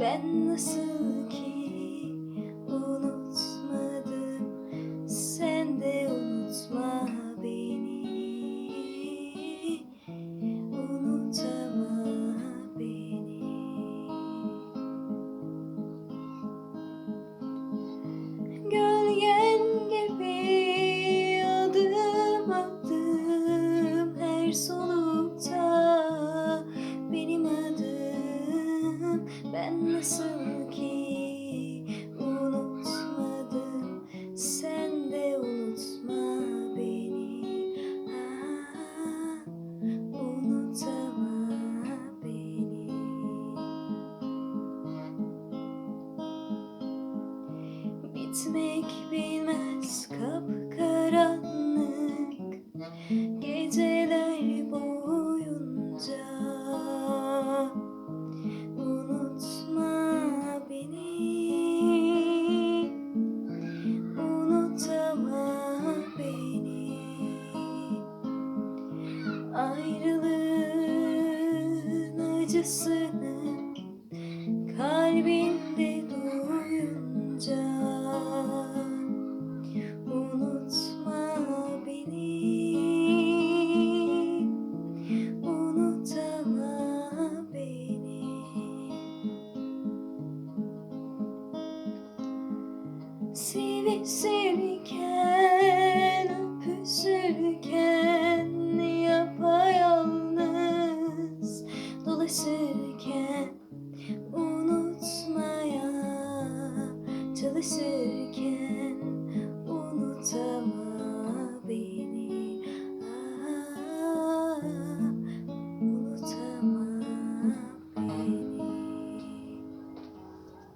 Ben nasıl Nasıl ki unutmadın sen de unutma beni. Ah, Unutama beni. Bitmek bilmez kapkara acısını kalbinde duyunca unutma beni unutama beni. Seve severken öpüşürken